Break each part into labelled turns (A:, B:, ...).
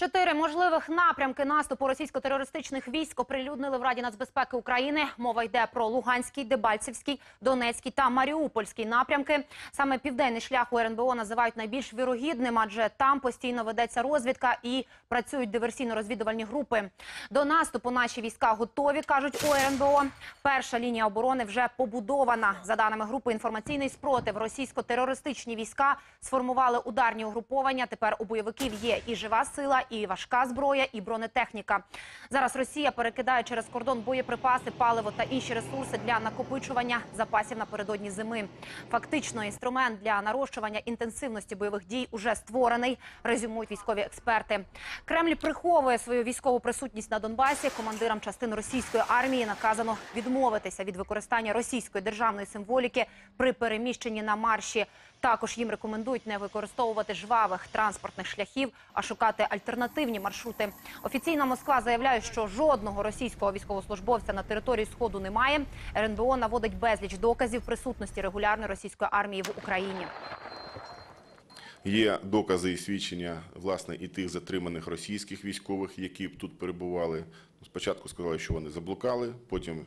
A: Чотири можливих напрямки наступу російсько-терористичних військ оприлюднили в Раді нацбезпеки України. Мова йде про Луганський, Дебальцевський, Донецький та Маріупольський напрямки. Саме південний шлях у РНБО називають найбільш вірогідним, адже там постійно ведеться розвідка і працюють диверсійно-розвідувальні групи. До наступу наші війська готові, кажуть у РНБО. Перша лінія оборони вже побудована. За даними групи інформаційний спротив, російсько-терористичні війська сформували ударні угруповання. Тепер у бойовиків є і жива сила, і важка зброя, і бронетехніка. Зараз Росія перекидає через кордон боєприпаси, паливо та інші ресурси для накопичування запасів напередодні зими. Фактично, інструмент для нарощування інтенсивності бойових дій уже створений. Резюмують військові експерти. Кремль приховує свою військову присутність на Донбасі. Командирам частин російської армії наказано відмовитися від використання російської державної символіки при переміщенні на марші. Також їм рекомендують не використовувати жвавих транспортних шляхів, а шукати альтернативні маршрути. Офіційна Москва заявляє, що жодного російського військовослужбовця на території сходу немає. РНБО наводить безліч доказів присутності регулярної російської армії в Україні.
B: Є докази і свідчення власне і тих затриманих російських військових, які тут перебували. Спочатку сказали, що вони заблукали, потім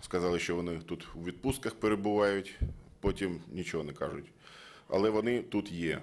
B: сказали, що вони тут у відпустках перебувають, потім нічого не кажуть. Але вони тут є.